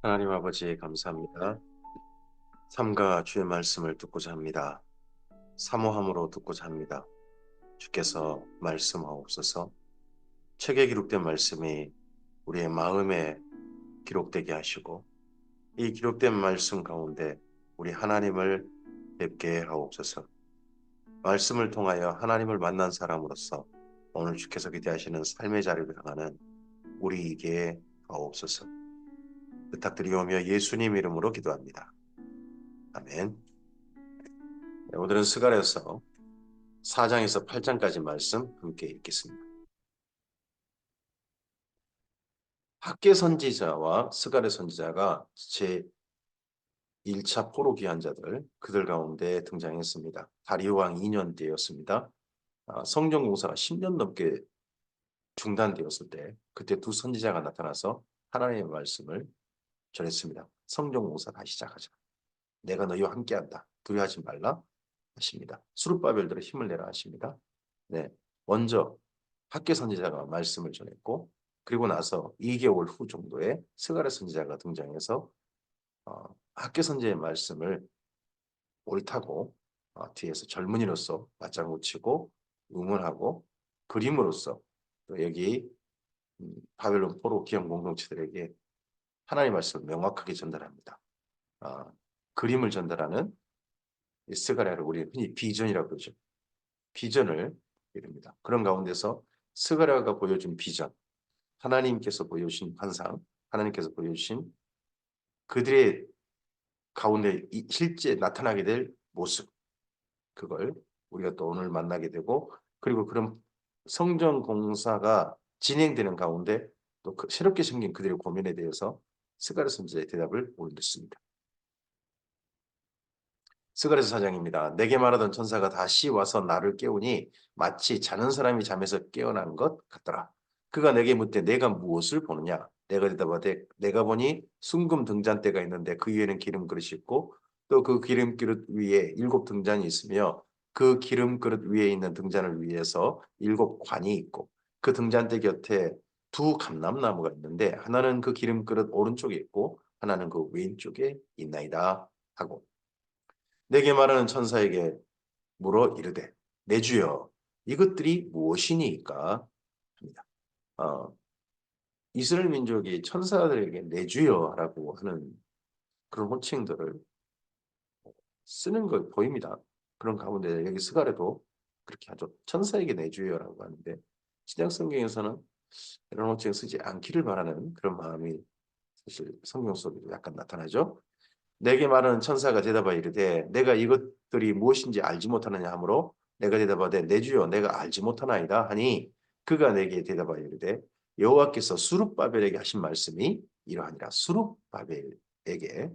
하나님 아버지 감사합니다. 삼가 주의 말씀을 듣고자 합니다. 사모함으로 듣고자 합니다. 주께서 말씀하옵소서 책에 기록된 말씀이 우리의 마음에 기록되게 하시고 이 기록된 말씀 가운데 우리 하나님을 뵙게 하옵소서 말씀을 통하여 하나님을 만난 사람으로서 오늘 주께서 기대하시는 삶의 자리를 향하는 우리에게 하옵소서 부탁드리오며 예수님 이름으로 기도합니다. 아멘. 네, 오늘은 스가랴서 4장에서 8장까지 말씀 함께 읽겠습니다. 학계 선지자와 스가랴 선지자가 제 1차 포로 귀환 자들 그들 가운데 등장했습니다. 다리오 왕 2년 때였습니다. 아, 성경 공사가 10년 넘게 중단되었을 때 그때 두 선지자가 나타나서 하나님의 말씀을 전했습니다. 성경 공사 다시 시작하자. 내가 너희와 함께한다. 두려워하지 말라 하십니다. 수르바벨들의 힘을 내라 하십니다. 네, 먼저 학계 선지자가 말씀을 전했고 그리고 나서 2개월 후 정도에 스가랴 선지자가 등장해서 어, 학계 선지의 말씀을 옳다고 어, 뒤에서 젊은이로서 맞장구 치고 응원하고 그림으로써 또 여기 음, 바벨론 포로 기업 공동체들에게 하나님 말씀을 명확하게 전달합니다. 어, 그림을 전달하는 스가랴를 우리 흔히 비전이라고 그러죠. 비전을 이릅니다. 그런 가운데서 스가랴가 보여준 비전, 하나님께서 보여주신 환상, 하나님께서 보여주신 그들의 가운데 실제 나타나게 될 모습, 그걸 우리가 또 오늘 만나게 되고 그리고 그런 성전 공사가 진행되는 가운데 또 그 새롭게 생긴 그들의 고민에 대해서 스가랴 선지자의 대답을 오늘 듣습니다. 스가랴서 사장입니다. 내게 말하던 천사가 다시 와서 나를 깨우니 마치 자는 사람이 잠에서 깨어난 것 같더라. 그가 내게 묻되 내가 무엇을 보느냐? 내가 대답하되 내가 보니 순금 등잔대가 있는데 그 위에는 기름 그릇이 있고 또 그 기름 그릇 위에 일곱 등잔이 있으며 그 기름 그릇 위에 있는 등잔을 위해서 일곱 관이 있고 그 등잔대 곁에 두 감람나무가 있는데 하나는 그 기름 그릇 오른쪽에 있고 하나는 그 왼쪽에 있나이다 하고 내게 말하는 천사에게 물어 이르되 내 주여 이것들이 무엇이니까 합니다. 어, 이스라엘 민족이 천사들에게 내 주여라고 하는 그런 호칭들을 쓰는 걸 보입니다. 그런 가운데 여기 스가랴도 그렇게 하죠. 천사에게 내 주여라고 하는데 신약 성경에서는 이런 호칭 쓰지 않기를 바라는 그런 마음이 사실 성경 속에도 약간 나타나죠. 내게 말하는 천사가 대답하여 이르되 내가 이것들이 무엇인지 알지 못하느냐 하므로 내가 대답하되 내 주여 내가 알지 못하나이다 하니 그가 내게 대답하여 이르되 여호와께서 수룹바벨에게 하신 말씀이 이러하니라 수룹바벨에게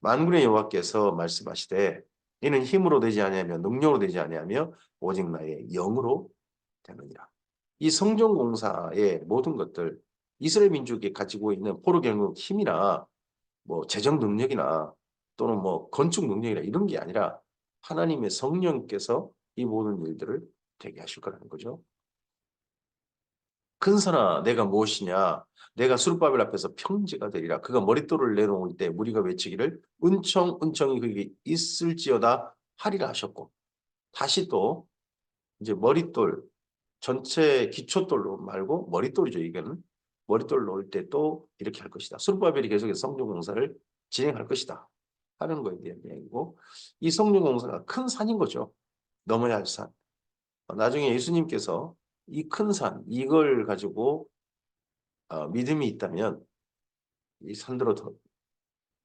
만군의 여호와께서 말씀하시되 이는 힘으로 되지 아니하며 능력으로 되지 아니하며 오직 나의 영으로 되느니라. 이 성전 공사의 모든 것들 이스라엘 민족이 가지고 있는 포로 경우 힘이나 뭐 재정 능력이나 또는 뭐 건축 능력이나 이런 게 아니라 하나님의 성령께서 이 모든 일들을 되게 하실 거라는 거죠. 큰 선아 내가 무엇이냐? 내가 수르바벨 앞에서 평지가 되리라. 그가 머릿돌을 내놓을 때 무리가 외치기를 은청 은청이 그게 있을지어다 하리라 하셨고 다시 또 이제 머릿돌 전체 기초돌로 말고 머릿돌이죠 이거는 머릿돌 놓을 때 또 이렇게 할 것이다. 수르바벨이 계속해서 성령 공사를 진행할 것이다 하는 거에 대한 이야기고 이 성령 공사가 큰 산인 거죠. 넘어야 할 산. 나중에 예수님께서 이 큰 산, 이걸 가지고 어, 믿음이 있다면 이 산들어 더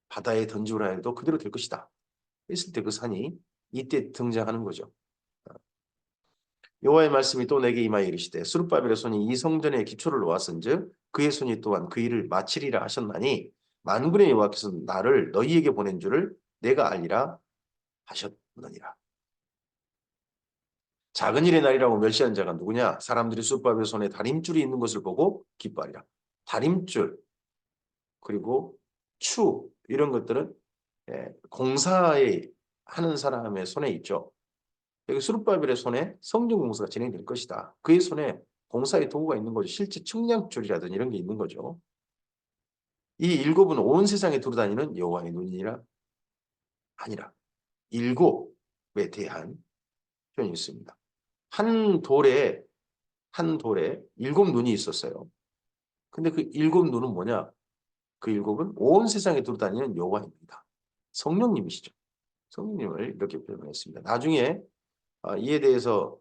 바다에 던지라 해도 그대로 될 것이다. 했을 때 그 산이 이때 등장하는 거죠. 어. 여호와의 말씀이 또 내게 임하여 이르시되 수르바벨의 손이 이 성전의 기초를 놓았은즉 그의 손이 또한 그 일을 마치리라 하셨나니 만군의 여호와께서 나를 너희에게 보낸 줄을 내가 알리라 하셨느니라. 작은 일의 날이라고 멸시한 자가 누구냐? 사람들이 숯밥의 손에 다림줄이 있는 것을 보고 기뻐하리라. 다림줄 그리고 추 이런 것들은 예, 공사에 하는 사람의 손에 있죠. 여기 수르바벨의 손에 성전 공사가 진행될 것이다. 그의 손에 공사의 도구가 있는 거죠. 실제 측량줄이라든지 이런 게 있는 거죠. 이 일곱은 온 세상에 두루다니는 여호와의 눈이라 아니라 일곱에 대한 표현이 있습니다. 한 돌에 한 돌에 일곱 눈이 있었어요. 근데 그 일곱 눈은 뭐냐? 그 일곱은 온 세상에 두루다니는 여호와입니다. 성령님이시죠. 성령님을 이렇게 표현했습니다. 나중에 아, 이에 대해서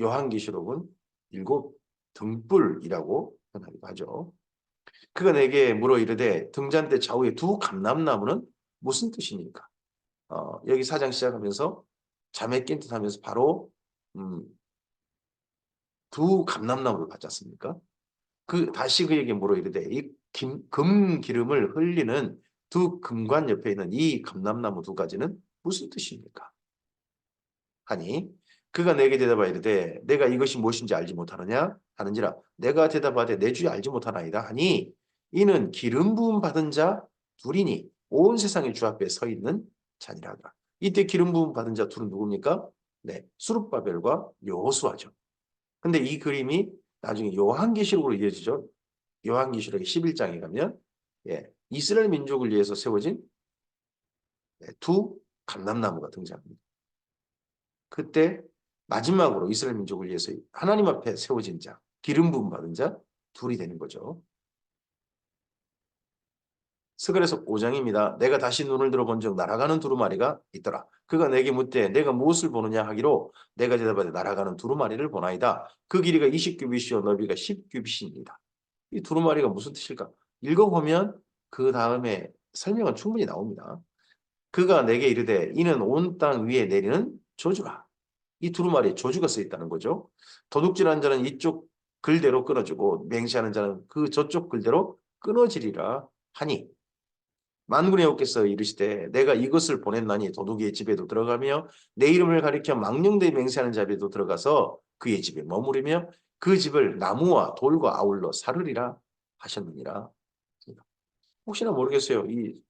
요한계시록은 일곱 등불이라고 표현하기도 하죠. 그가 내게 물어 이르되 등잔대 좌우에 두 감람나무는 무슨 뜻입니까? 어, 여기 사장 시작하면서 잠에 깬 듯하면서 바로 음, 두 감람나무를 받지 않습니까? 그 다시 그에게 물어 이르되 이금 기름을 흘리는 두 금관 옆에 있는 이 감람나무 두 가지는 무슨 뜻입니까? 하니 그가 내게 대답하여 이르되 내가 이것이 무엇인지 알지 못하느냐 하는지라 내가 대답하되 내 주에 알지 못하나이다 하니 이는 기름 부음 받은 자 둘이니 온 세상의 주 앞에 서 있는 자니라 하더라. 이때 기름 부음 받은 자 둘은 누굽니까? 네, 수룹바벨과 여호수아죠. 근데 이 그림이 나중에 요한계시록으로 이어지죠. 요한계시록의 11장에 가면 예, 이스라엘 민족을 위해서 세워진 네, 두 감람나무가 등장합니다. 그때 마지막으로 이스라엘 민족을 위해서 하나님 앞에 세워진 자, 기름 부음 받은 자 둘이 되는 거죠. 스가랴서 5장입니다. 내가 다시 눈을 들어 본 적 날아가는 두루마리가 있더라. 그가 내게 묻되 내가 무엇을 보느냐 하기로 내가 대답하되 날아가는 두루마리를 보나이다. 그 길이가 20규빗이요 너비가 10규빗입니다. 이 두루마리가 무슨 뜻일까? 읽어보면 그 다음에 설명은 충분히 나옵니다. 그가 내게 이르되 이는 온 땅 위에 내리는 저주라. 이 두루마리에 저주가 쓰여 있다는 거죠. 도둑질한 자는 이쪽 글대로 끊어지고 맹세하는 자는 그 저쪽 글대로 끊어지리라 하니 만군의 여호께서 이르시되 내가 이것을 보냈나니 도둑의 집에도 들어가며 내 이름을 가리켜 망령되이 맹세하는 자에도 들어가서 그의 집에 머무르며 그 집을 나무와 돌과 아울러 사르리라 하셨느니라. 혹시나 모르겠어요. 이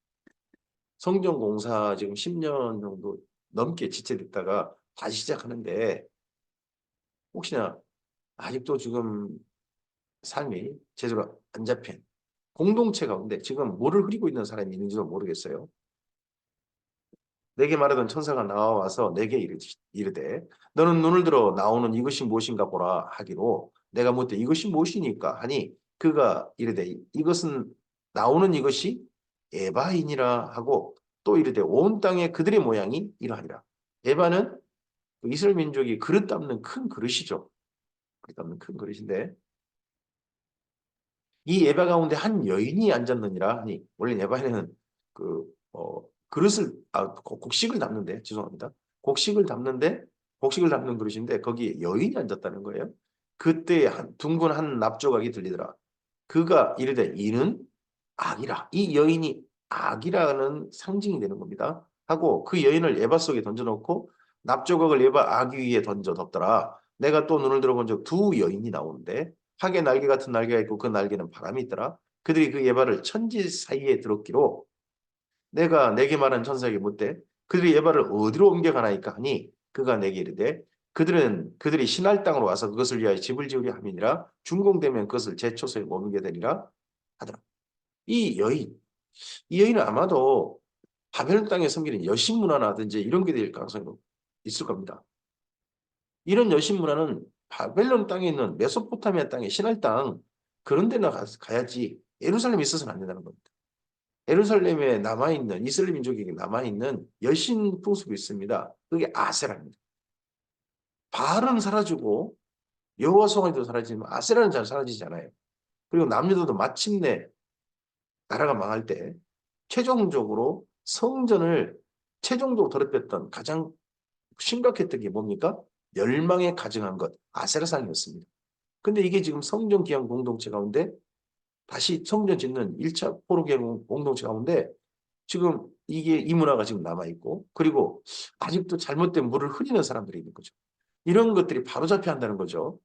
성전 공사 지금 10년 정도 넘게 지체됐다가 다시 시작하는데 혹시나 아직도 지금 삶이 제대로 안 잡힌 공동체 가운데 지금 뭐를 흐리고 있는 사람이 있는지도 모르겠어요. 내게 말하던 천사가 나와서 내게 이르되 너는 눈을 들어 나오는 이것이 무엇인가 보라 하기로 내가 묻되 이것이 무엇이니까 하니 그가 이르되 이것은 나오는 이것이 에바이니라 하고 또 이르되 온 땅에 그들의 모양이 이러하리라. 에바는 이스라엘 민족이 그릇 담는 큰 그릇이죠. 그릇 담는 큰 그릇인데 이 예배 가운데 한 여인이 앉았느니라 하니 원래 예배에는 그 어, 그릇을 아 곡식을 담는데 죄송합니다. 곡식을 담는데 곡식을 담는 그릇인데 거기 여인이 앉았다는 거예요. 그때 한 둥근 한 납조각이 들리더라. 그가 이르되 이는 악이라. 이 여인이 악이라는 상징이 되는 겁니다. 하고 그 여인을 에바 속에 던져놓고 납조각을 에바 아기 위에 던져 덮더라. 내가 또 눈을 들어본 적 두 여인이 나오는데 하게 날개 같은 날개가 있고 그 날개는 바람이 있더라. 그들이 그 예발을 천지 사이에 들었기로 내가 내게 말한 천사에게 묻되 그들이 예발을 어디로 옮겨가나이까 하니 그가 내게 이르되 그들은 그들이 신할 땅으로 와서 그것을 위하여 집을 지으려 함이니라 준공되면 그것을 제초소에 머물게 되리라 하더라. 이 여인, 이 여인은 아마도 바벨론 땅에 섬기는 여신 문화라든지 이런 게 될 가능성이 있을 겁니다. 이런 여신 문화는 바벨론 땅에 있는 메소포타미아 땅에 신할 땅 그런 데나 가야지 예루살렘에 있어서는 안 된다는 겁니다. 예루살렘에 남아있는 이스라엘 민족에게 남아있는 여신 풍습이 있습니다. 그게 아세라입니다. 바알은 사라지고 여호와 성화도 사라지면 아세라는 잘 사라지지 않아요. 그리고 남유도도 마침내 나라가 망할 때 최종적으로 성전을 최종적으로 더럽혔던 가장 심각했던 게 뭡니까? 멸망에 가증한 것 아세라상이었습니다. 근데 이게 지금 성전 기한 공동체 가운데 다시 성전 짓는 1차 포로 기한 공동체 가운데 지금 이게 이 문화가 지금 남아있고 그리고 아직도 잘못된 물을 흐리는 사람들이 있는 거죠. 이런 것들이 바로잡혀야 한다는 거죠.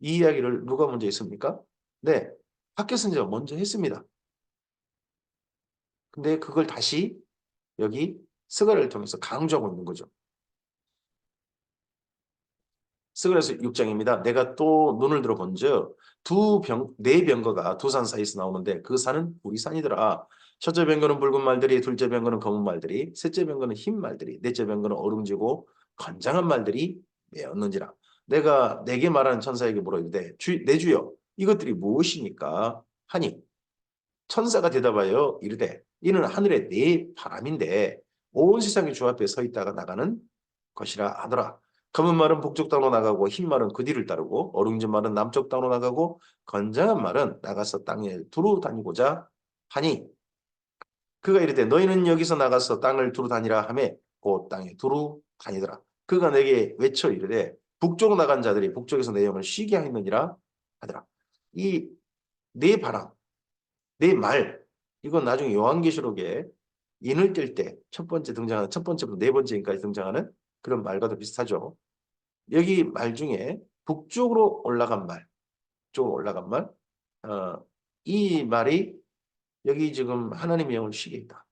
이 이야기를 누가 먼저 했습니까? 네. 학교 선생가 먼저 했습니다. 근데 그걸 다시 여기 스가를 통해서 강조하고 있는 거죠. 스그레스 6장입니다. 내가 또 눈을 들어 본즉 두 병, 네 병거가 두 산 사이에서 나오는데 그 산은 우리 산이더라. 첫째 병거는 붉은 말들이, 둘째 병거는 검은 말들이, 셋째 병거는 흰 말들이, 넷째 병거는 어룽지고 건장한 말들이 메었는지라. 내가 내게 말하는 천사에게 물어 이르되 주, 내 주여 이것들이 무엇이니까 하니 천사가 대답하여 이르되 이는 하늘의 네 바람인데 온 세상이 주 앞에 서 있다가 나가는 것이라 하더라. 검은 말은 북쪽 땅으로 나가고 흰 말은 그 뒤를 따르고 어룽진 말은 남쪽 땅으로 나가고 건장한 말은 나가서 땅에 두루 다니고자 하니 그가 이르되 너희는 여기서 나가서 땅을 두루 다니라 하매 곧 땅에 두루 다니더라. 그가 내게 외쳐 이르되 북쪽 나간 자들이 북쪽에서 내 영을 쉬게 하였느니라 하더라. 이네 바람, 네 말, 이건 나중에 요한계시록에 인을 뗄때첫 번째 등장하는 첫 번째부터 네 번째까지 등장하는 그런 말과도 비슷하죠. 여기 말 중에 북쪽으로 올라간 말, 쪽으로 올라간 말, 어, 이 말이 여기 지금 하나님의 영을 쉬게 했다.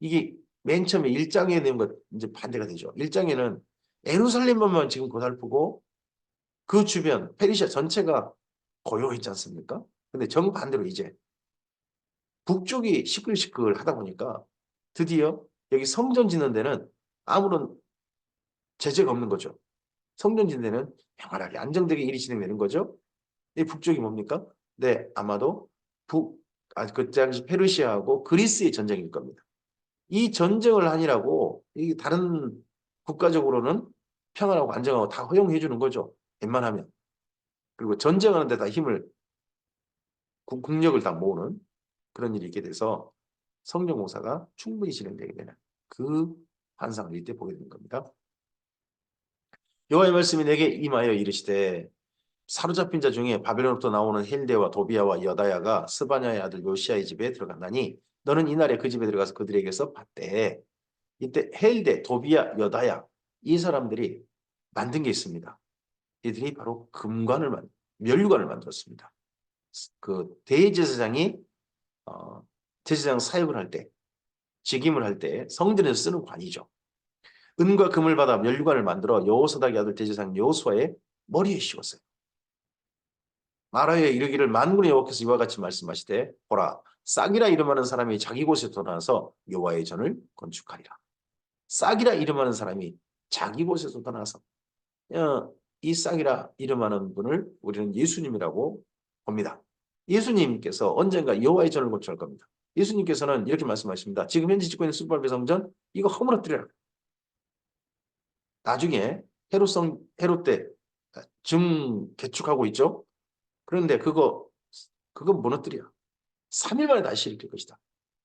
이게 맨 처음에 1장에 내용과 이제 반대가 되죠. 1장에는 에루살렘만 지금 고달프고 그 주변 페르시아 전체가 고요했지 않습니까? 근데 정반대로 이제 북쪽이 시끌시끌 하다 보니까 드디어 여기 성전 짓는 데는 아무런 제재가 없는 거죠. 성전 짓는 데는 평안하게 안정되게 일이 진행되는 거죠. 이 북쪽이 뭡니까? 네, 아마도 북, 아, 그 당시 페르시아하고 그리스의 전쟁일 겁니다. 이 전쟁을 하니라고 이 다른 국가적으로는 평안하고 안정하고 다 허용해 주는 거죠. 웬만하면. 그리고 전쟁하는 데다 힘을 국- 국력을 다 모으는 그런 일이 있게 돼서 성령 공사가 충분히 진행되게 되는 그 환상을 이때 보게 되는 겁니다. 여호와의 말씀이 내게 임하여 이르시되 사로잡힌 자 중에 바벨론부터 나오는 헬데와 도비아와 여다야가 스바냐의 아들 요시아의 집에 들어갔나니 너는 이날에 그 집에 들어가서 그들에게서 봤대. 이때 헬데, 도비아, 여다야 이 사람들이 만든 게 있습니다. 이들이 바로 금관을 만, 멸관을 만들었습니다. 그 대제사장이 어, 제사장 사역을 할 때, 직임을 할 때 성전에서 쓰는 관이죠. 은과 금을 받아 멸관을 만들어 여호사닥의 아들 대제사장 여호수아의 머리에 씌웠어요. 마라에 이르기를 만군의 여호와께서 이와 같이 말씀하시되 보라 싹이라 이름하는 사람이 자기 곳에 돌아서 여호와의 전을 건축하리라. 싹이라 이름하는 사람이 자기 곳에서 떠나서 어, 이 싹이라 이름하는 분을 우리는 예수님이라고 봅니다. 예수님께서 언젠가 여호와의 전을 건축할 겁니다. 예수님께서는 이렇게 말씀하십니다. 지금 현재 짓고 있는 수발배 성전 이거 허물어뜨리라. 나중에 헤롯성 헤롯 때증 개축하고 있죠. 그런데 그거 그거 무너뜨려. 3일 만에 다시 일으킬 것이다.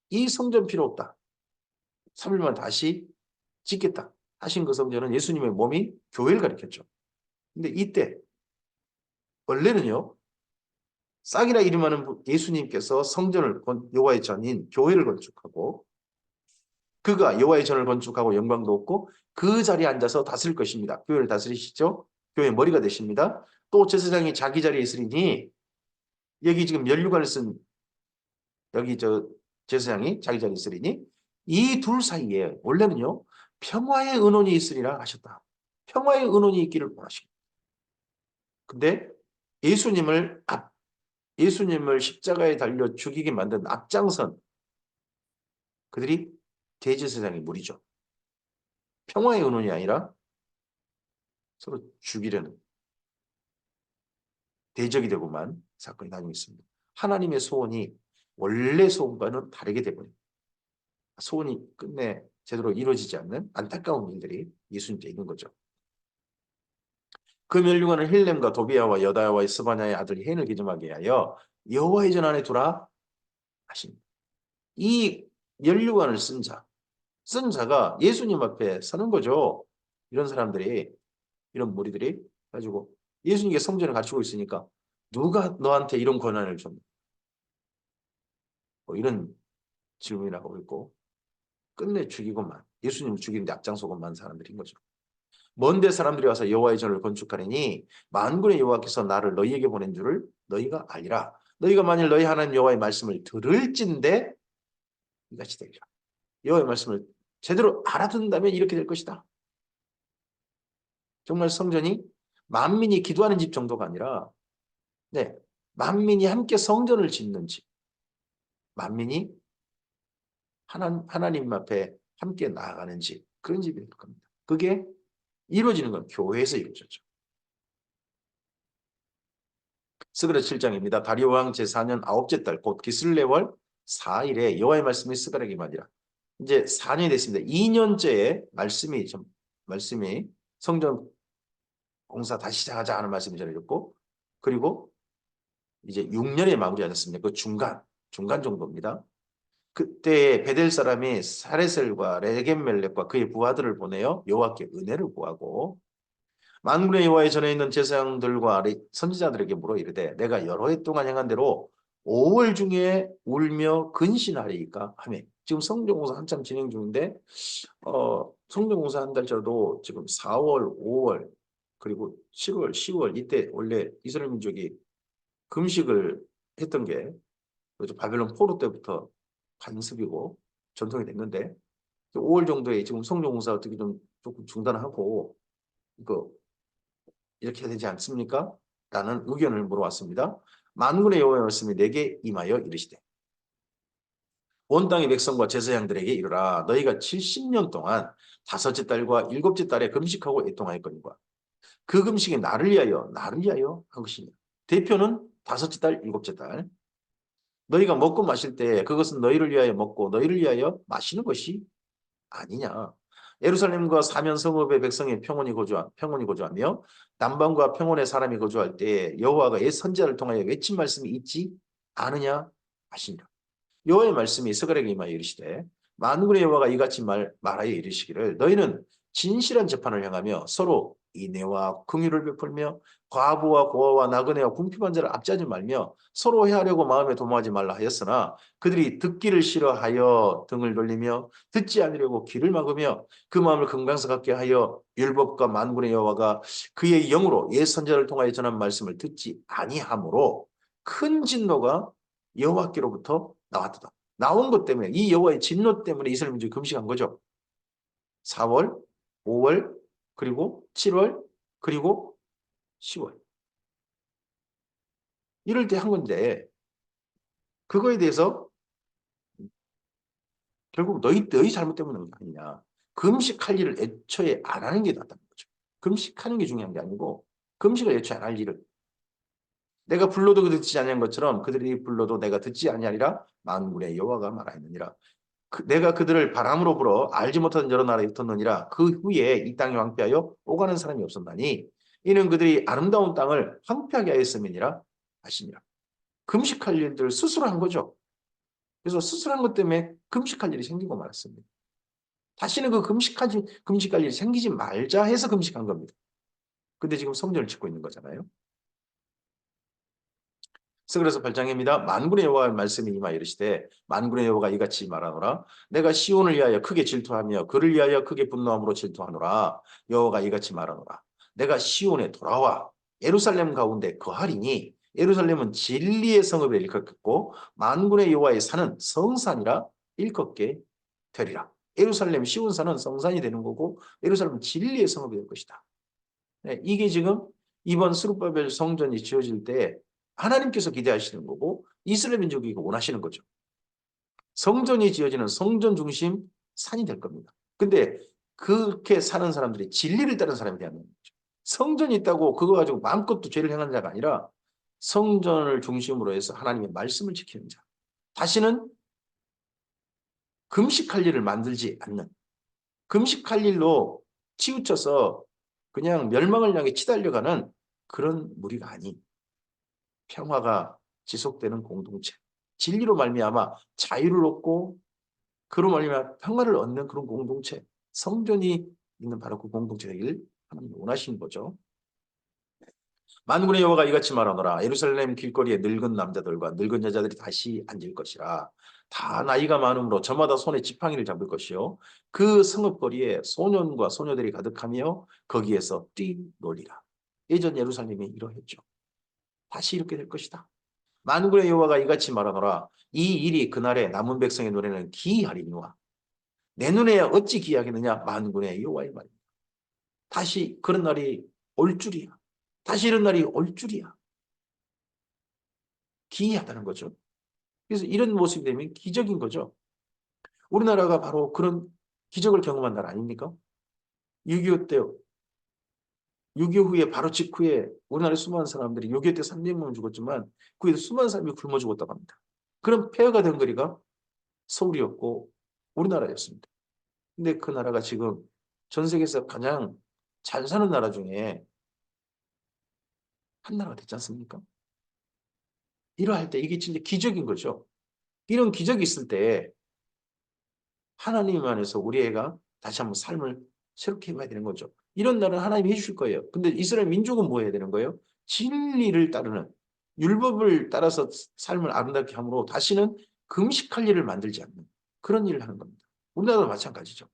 이 성전 필요 없다. 3일 만에 다시 짓겠다. 하신 그 성전은 예수님의 몸이 교회를 가리켰죠. 근데 이때 원래는요. 싹이라 이름하는 분- 예수님께서 성전을 건- 여호와의 전인 교회를 건축하고 그가 여호와의 전을 건축하고 영광도 얻고 그 자리에 앉아서 다스릴 것입니다. 교회를 다스리시죠. 교회 의 머리가 되십니다. 또 제사장이 자기 자리에 있으리니 여기 지금 연류관을 쓴 여기 저 제사장이 자기 자리에 있으리니 이 둘 사이에 원래는요 평화의 은원이 있으리라 하셨다. 평화의 은원이 있기를 원하십니다. 근데 예수님을 앞 예수님을 십자가에 달려 죽이게 만든 앞장선 그들이 대제사장의 무리죠. 평화의 은원이 아니라 서로 죽이려는 대적이 되고만 사건이 나뉘고 있습니다. 하나님의 소원이 원래 소원과는 다르게 되버립니다. 소원이 끝내 제대로 이루어지지 않는 안타까운 일들이 예수님께 있는 거죠. 그 멸류관을 힐렘과 도비아와 여다야와 스바냐의 아들 헨을 기점하게 하여 여호와의 전 안에 두라 하십니다. 이 멸류관을 쓴 자, 쓴 자가 예수님 앞에 서는 거죠. 이런 사람들이 이런 무리들이 가지고 예수님께 성전을 갖추고 있으니까 누가 너한테 이런 권한을 좀뭐 이런 질문을 하고 있고 끝내 죽이고만 예수님을 죽이는데 앞장서고만 사람들인 거죠. 먼데 사람들이 와서 여호와의 전을 건축하리니 만군의 여호와께서 나를 너희에게 보낸 줄을 너희가 알리라. 너희가 만일 너희 하나님 여호와의 말씀을 들을진데 이같이 되리라. 여호와의 말씀을 제대로 알아듣는다면 이렇게 될 것이다. 정말 성전이 만민이 기도하는 집 정도가 아니라 네, 만민이 함께 성전을 짓는 집. 만민이 하나, 하나님 앞에 함께 나아가는 집. 그런 집이 될 겁니다. 그게 이루어지는 건 교회에서 이루어졌죠. 스그라 7장입니다. 다리오 왕 제4년 아홉째 달 곧 기슬레월 4일에 여호와의 말씀이 스가랴에게 말이라. 이제 4년이 됐습니다. 2년째에 말씀이 좀 말씀이 성전 공사 다시 시작하자 하는 말씀이 전해졌고 그리고 이제 6년에 마무리하셨습니다. 그 중간 중간 정도입니다. 그때 베델 사람이 사레셀과 레겜멜렉과 그의 부하들을 보내어 여호와께 은혜를 구하고 만군의 여호와의 전에 있는 제사장들과 선지자들에게 물어 이르되 내가 여러 해 동안 행한 대로 5월 중에 울며 근신하리이까 하며 지금 성전공사 한참 진행 중인데 어, 성전공사 한 달짜리도 지금 4월, 5월 그리고 7월, 10월 이때 원래 이스라엘 민족이 금식을 했던 게 바벨론 포로 때부터 관습이고 전통이 됐는데 5월 정도에 지금 성전공사 어떻게 좀 조금 중단하고 이거 이렇게 해야 되지 않습니까? 라는 의견을 물어왔습니다. 만군의 여호와의 말씀이 내게 임하여 이르시되 온 땅의 백성과 제사장들에게 이르라. 너희가 70년 동안 다섯째 달과 일곱째 달에 금식하고 애통하였거니와 그 금식이 나를 위하여 나를 위하여 한 것이니 대표는 다섯째 달 일곱째 달. 너희가 먹고 마실 때 그것은 너희를 위하여 먹고 너희를 위하여 마시는 것이 아니냐? 예루살렘과 사면 성읍의 백성의 평온이 거주하, 평온이 거주하며 남방과 평온의 사람이 거주할 때 여호와가 옛 선지자를 통하여 외친 말씀이 있지 않으냐 하시니라. 여호와의 말씀이 스가랴에게 임하여 이르시되 만군의 여호와가 이같이 말, 말하여 이르시기를 너희는 진실한 재판을 향하며 서로 인애와 긍휼을 베풀며 과부와 고아와 나그네와 궁핍한 자를 압제하지 말며 서로 해하려고 마음에 도모하지 말라 하였으나 그들이 듣기를 싫어하여 등을 돌리며 듣지 않으려고 귀를 막으며 그 마음을 금강사 같게 하여 율법과 만군의 여호와가 그의 영으로 옛 선자를 통하여 전한 말씀을 듣지 아니하므로 큰 진노가 여호와께로부터 나왔다. 나온 것 때문에 이 여호와의 진노 때문에 이스라엘 민족이 금식한 거죠. 4월, 5월, 그리고 7월, 그리고 10월. 이럴 때 한 건데 그거에 대해서 결국 너희 너희 잘못 때문에 게 아니냐. 금식할 일을 애초에 안 하는 게 낫다는 거죠. 금식하는 게 중요한 게 아니고 금식을 애초에 안 할 일을 내가 불러도 그 듣지 아니한 것처럼 그들이 불러도 내가 듣지 아니하리라 만군의 여호와가 말하였느니라. 그, 내가 그들을 바람으로 불어 알지 못하는 여러 나라에 흩었느니라. 그 후에 이 땅이 황폐하여 오가는 사람이 없었나니 이는 그들이 아름다운 땅을 황폐하게 하였음이니라 하시니라. 금식할 일들 스스로 한 거죠. 그래서 스스로 한 것 때문에 금식할 일이 생기고 말았습니다. 다시는 그 금식하지 금식할 일이 생기지 말자 해서 금식한 겁니다. 근데 지금 성전을 짓고 있는 거잖아요. 그래서 8장입니다. 만군의 여호와의 말씀이 임하 이르시되 만군의 여호와가 이같이 말하노라. 내가 시온을 위하여 크게 질투하며 그를 위하여 크게 분노함으로 질투하노라. 여호와가 이같이 말하노라. 내가 시온에 돌아와 예루살렘 가운데 거하리니 예루살렘은 진리의 성읍에 일컫겠고 만군의 여호와의 산은 성산이라 일컫게 되리라. 예루살렘 시온산은 성산이 되는 거고 예루살렘은 진리의 성읍이 될 것이다. 네, 이게 지금 이번 스룹바벨 성전이 지어질 때 하나님께서 기대하시는 거고 이스라엘 민족이 원하시는 거죠. 성전이 지어지는 성전 중심 산이 될 겁니다. 근데 그렇게 사는 사람들이 진리를 따르는 사람이 되는 거죠. 성전이 있다고 그거 가지고 마음껏 죄를 행하는 자가 아니라 성전을 중심으로 해서 하나님의 말씀을 지키는 자. 다시는 금식할 일을 만들지 않는 금식할 일로 치우쳐서 그냥 멸망을 향해 치달려가는 그런 무리가 아닌 평화가 지속되는 공동체. 진리로 말미암아 자유를 얻고 그로 말미암아 평화를 얻는 그런 공동체. 성전이 있는 바로 그 공동체 되길 하나님 원하시는 거죠. 만군의 여호와가 이같이 말하노라 예루살렘 길거리에 늙은 남자들과 늙은 여자들이 다시 앉을 것이라 다 나이가 많으므로 저마다 손에 지팡이를 잡을 것이요 그 성읍거리에 소년과 소녀들이 가득하며 거기에서 뛰놀리라 예전 예루살렘이 이러했죠 다시 이렇게 될 것이다. 만군의 여호와가 이같이 말하노라 이 일이 그날에 남은 백성의 노래는 기이하리니와 내 눈에 어찌 기이하겠느냐 만군의 여호와의 말입니다. 다시 그런 날이 올 줄이야. 다시 이런 날이 올 줄이야. 기이하다는 거죠. 그래서 이런 모습이 되면 기적인 거죠. 우리나라가 바로 그런 기적을 경험한 나라 아닙니까? 6.25 때, 6.25 후에 바로 직후에 우리나라의 수많은 사람들이 6.25 때 300명 죽었지만 그에도 수많은 사람이 굶어 죽었다고 합니다. 그런 폐허가 된 거리가 서울이었고 우리나라였습니다. 근데 그 나라가 지금 전 세계에서 가장 잘 사는 나라 중에 한 나라가 됐지 않습니까? 이러할 때 이게 진짜 기적인 거죠. 이런 기적이 있을 때 하나님 안에서 우리 애가 다시 한번 삶을 새롭게 해봐야 되는 거죠. 이런 날은 하나님이 해주실 거예요. 근데 이스라엘 민족은 뭐 해야 되는 거예요? 진리를 따르는 율법을 따라서 삶을 아름답게 함으로 다시는 금식할 일을 만들지 않는 그런 일을 하는 겁니다. 우리나라도 마찬가지죠.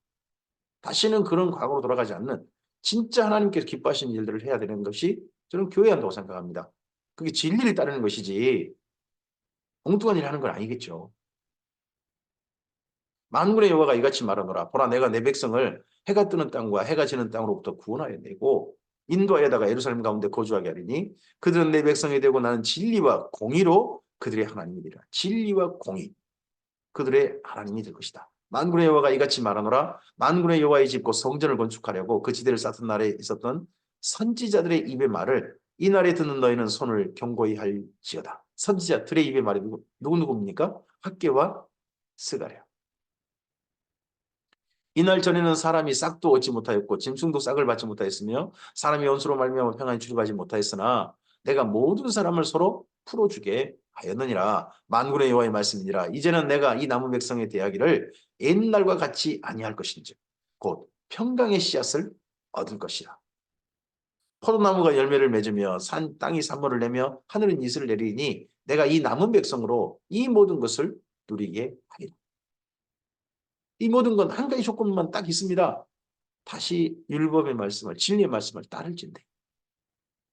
다시는 그런 과거로 돌아가지 않는 진짜 하나님께서 기뻐하시는 일들을 해야 되는 것이 저는 교회 한다고 생각합니다. 그게 진리를 따르는 것이지 엉뚱한 일을 하는 건 아니겠죠. 만군의 여호와가 이같이 말하노라. 보라 내가 내 백성을 해가 뜨는 땅과 해가 지는 땅으로부터 구원하여 내고 인도하여다가 예루살렘 가운데 거주하게 하리니 그들은 내 백성이 되고 나는 진리와 공의로 그들의 하나님이 되리라. 진리와 공의. 그들의 하나님이 될 것이다. 만군의 여호와가 이같이 말하노라. 만군의 여호와의 집곧 성전을 건축하려고 그 지대를 쌓던 날에 있었던 선지자들의 입의 말을 이 날에 듣는 너희는 손을 경고히 할지어다. 선지자들의 입의 말이 누구, 누구입니까? 학계와 스가랴. 이날 전에는 사람이 싹도 얻지 못하였고 짐승도 싹을 받지 못하였으며 사람이 원수로 말미암아 평안히 출입하지 못하였으나 내가 모든 사람을 서로 풀어주게 하였느니라. 만군의 여호와의 말씀이니라. 이제는 내가 이 남은 백성에 대하기를 옛날과 같이 아니할 것인지 곧 평강의 씨앗을 얻을 것이라. 포도나무가 열매를 맺으며 산 땅이 산모를 내며 하늘은 이슬을 내리니 내가 이 남은 백성으로 이 모든 것을 누리게 하리라 이 모든 건 한 가지 조건만 딱 있습니다. 다시 율법의 말씀을 진리의 말씀을 따를진대.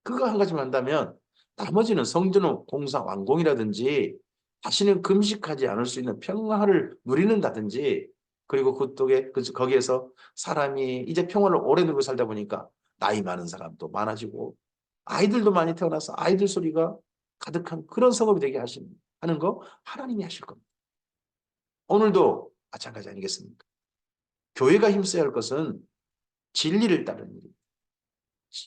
그거 한 가지만 한다면 나머지는 성전의 공사 완공이라든지 다시는 금식하지 않을 수 있는 평화를 누리는다든지 그리고 그쪽에 그 거기에서 사람이 이제 평화를 오래 누리고 살다 보니까 나이 많은 사람도 많아지고 아이들도 많이 태어나서 아이들 소리가 가득한 그런 성업이 되게 하시는 하는 거 하나님이 하실 겁니다. 오늘도 마찬가지 아니겠습니까? 교회가 힘써야 할 것은 진리를 따르는 일입니다.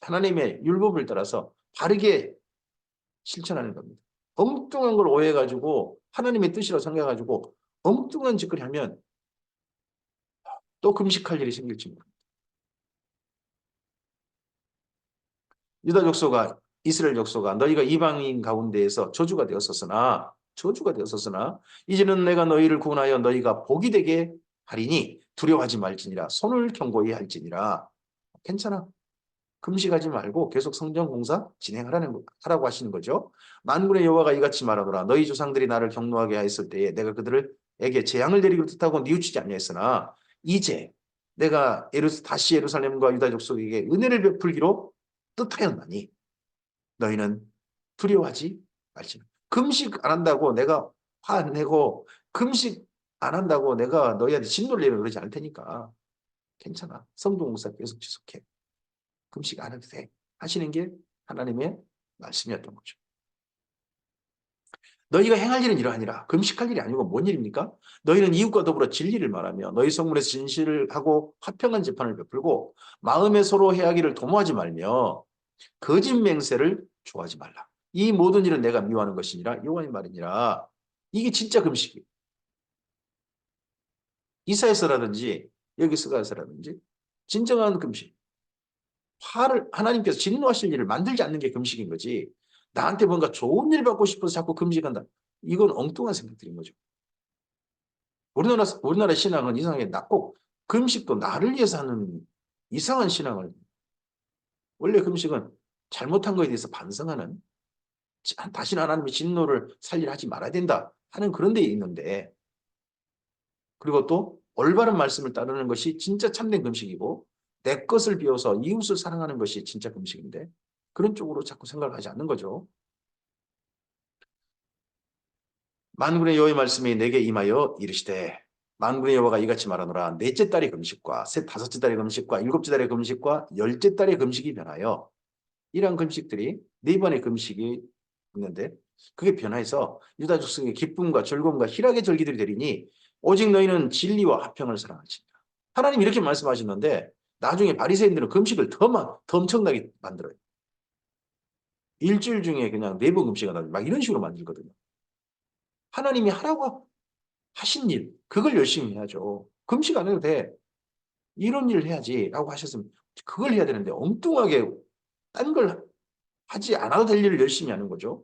하나님의 율법을 따라서 바르게 실천하는 겁니다. 엉뚱한 걸 오해해가지고 하나님의 뜻이라고 생각해가지고 엉뚱한 짓거리 하면 또 금식할 일이 생길지 모릅니다. 유다 족소가 이스라엘 족소가 너희가 이방인 가운데에서 저주가 되었었으나 저주가 되었었으나 이제는 내가 너희를 구원하여 너희가 복이 되게 하리니 두려워하지 말지니라. 손을 경고히 할지니라. 괜찮아. 금식하지 말고 계속 성전 공사 진행하라는 거, 하라고 하시는 거죠. 만군의 여호와가 이같이 말하노라. 너희 조상들이 나를 경노하게 하였을 때에 내가 그들에게 재앙을 내리기로 뜻하고 뉘우치지 아니했으나 이제 내가 예루, 다시 예루살렘과 유다 족속에게 은혜를 베풀기로 뜻하였나니 너희는 두려워하지 말지니라 금식 안 한다고 내가 화 안 내고 금식 안 한다고 내가 너희한테 내면 그러지 않을 테니까 괜찮아. 성도공사 계속 지속해. 금식 안 해도 돼. 하시는 게 하나님의 말씀이었던 거죠. 너희가 행할 일은 이러하니라. 금식할 일이 아니고 뭔 일입니까? 너희는 이웃과 더불어 진리를 말하며 너희 성문에서 진실을 하고 화평한 재판을 베풀고 마음에 서로 해하기를 도모하지 말며 거짓 맹세를 좋아하지 말라. 이 모든 일은 내가 미워하는 것이니라 요한의 말이니라. 이게 진짜 금식이에요. 이사에서라든지 여기서가서라든지 진정한 금식. 화를 하나님께서 진노하실 일을 만들지 않는 게 금식인 거지. 나한테 뭔가 좋은 일 받고 싶어서 자꾸 금식한다. 이건 엉뚱한 생각들인 거죠. 우리나라 우리나라 신앙은 이상하게 나꼭 금식도 나를 위해서 하는 이상한 신앙을 원래 금식은 잘못한 거에 대해서 반성하는 다시는 하나님의 진노를 살리하지 말아야 된다 하는 그런 데 있는데 그리고 또 올바른 말씀을 따르는 것이 진짜 참된 금식이고 내 것을 비워서 이웃을 사랑하는 것이 진짜 금식인데 그런 쪽으로 자꾸 생각을 하지 않는 거죠. 만군의 여호와의 말씀이 내게 임하여 이르시되 만군의 여호와가 이같이 말하노라 넷째 달의 금식과 셋 다섯째 달의 금식과 일곱째 달의 금식과 열째 달의 금식이 변하여 이러한 금식들이 네 번의 금식이 있는데 그게 변화해서 유다 족속의 기쁨과 즐거움과 희락의 절기들이 되리니 오직 너희는 진리와 화평을 사랑하시니라. 하나님 이렇게 말씀하셨는데 나중에 바리새인들은 금식을 더, 막, 더 엄청나게 만들어요. 일주일 중에 그냥 네 번 금식하다 막 이런 식으로 만들거든요. 하나님이 하라고 하신 일 그걸 열심히 해야죠. 금식 안 해도 돼. 이런 일을 해야지 라고 하셨으면 그걸 해야 되는데 엉뚱하게 딴 걸 하지 않아도 될 일을 열심히 하는 거죠.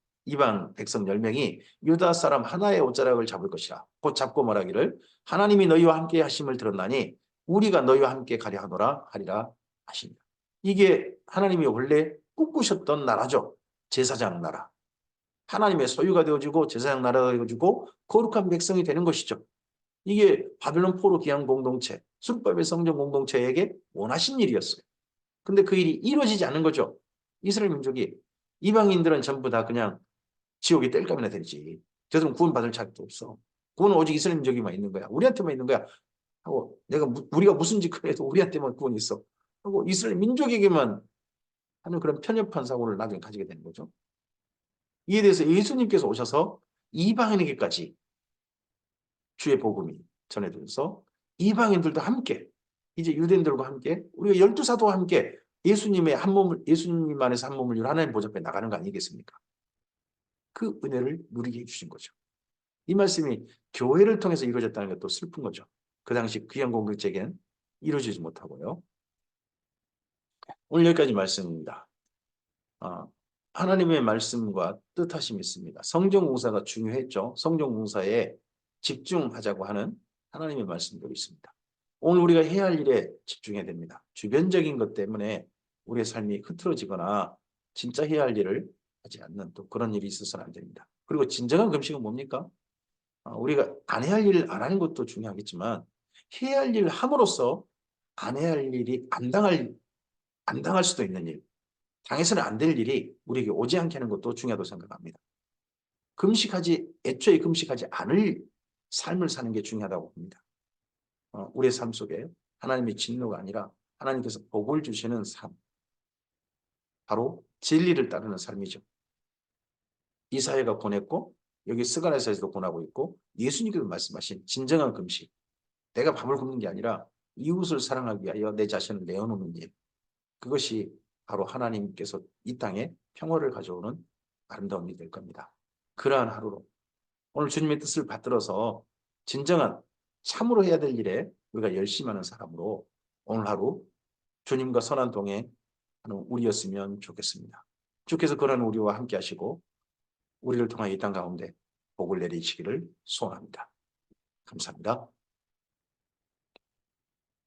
이방 백성 10명이 유다 사람 하나의 옷자락을 잡을 것이라 곧 잡고 말하기를 하나님이 너희와 함께 하심을 들었나니 우리가 너희와 함께 가려 하노라 하리라 하십니다. 이게 하나님이 원래 꿈꾸셨던 나라죠. 제사장 나라. 하나님의 소유가 되어지고 제사장 나라가 되어지고 거룩한 백성이 되는 것이죠. 이게 바벨론 포로 기한 공동체, 술법의 성전 공동체에게 원하신 일이었어요. 근데 그 일이 이루어지지 않는 거죠. 이스라엘 민족이 이방인들은 전부 다 그냥 지옥에 뗄감이나 되지. 저들은 구원받을 자격도 없어. 구원은 오직 이스라엘 민족이만 있는 거야. 우리한테만 있는 거야. 하고 내가 무- 우리가 무슨 짓을 해도 우리한테만 구원이 있어. 하고 이스라엘 민족에게만 하는 그런 편협한 사고를 나중에 가지게 되는 거죠. 이에 대해서 예수님께서 오셔서 이방인에게까지 주의 복음이 전해져서 이방인들도 함께 이제 유대인들과 함께 우리가 열두 사도와 함께 예수님의 한 몸을 예수님 안에서 한 몸을 하나님 보좌 앞에 나가는 거 아니겠습니까? 그 은혜를 누리게 해주신 거죠. 이 말씀이 교회를 통해서 이루어졌다는 것도 슬픈 거죠. 그 당시 귀한 공격제겐 이루어지지 못하고요. 오늘 여기까지 말씀입니다. 아, 하나님의 말씀과 뜻하심이 있습니다. 성경공사가 중요했죠. 성경공사에 집중하자고 하는 하나님의 말씀들이 있습니다. 오늘 우리가 해야 할 일에 집중해야 됩니다. 주변적인 것 때문에 우리의 삶이 흐트러지거나 진짜 해야 할 일을 하지 않는 또 그런 일이 있어서는 안 됩니다. 그리고 진정한 금식은 뭡니까? 아, 우리가 안 해야 할 일을 안 하는 것도 중요하겠지만 해야 할 일을 함으로써 안 해야 할 일이 안 당할 안 당할 수도 있는 일, 당해서는 안 될 일이 우리에게 오지 않게 하는 것도 중요하다고 생각합니다. 금식하지 애초에 금식하지 않을 삶을 사는 게 중요하다고 봅니다. 어, 우리의 삶 속에 하나님의 진노가 아니라 하나님께서 복을 주시는 삶, 바로 진리를 따르는 삶이죠. 이사회가 보냈고 여기 스가랴서에서도 권하고 있고 예수님께서 말씀하신 진정한 금식. 내가 밥을 굶는 게 아니라 이웃을 사랑하기 위하여 내 자신을 내어놓는 일. 그것이 바로 하나님께서 이 땅에 평화를 가져오는 아름다운 일이 될 겁니다. 그러한 하루로 오늘 주님의 뜻을 받들어서 진정한 참으로 해야 될 일에 우리가 열심히 하는 사람으로 오늘 하루 주님과 선한 동행 하는 우리였으면 좋겠습니다. 주께서 그러한 우리와 함께 하시고 우리를 통해 이땅 가운데 복을 내리시기를 소원합니다. 감사합니다.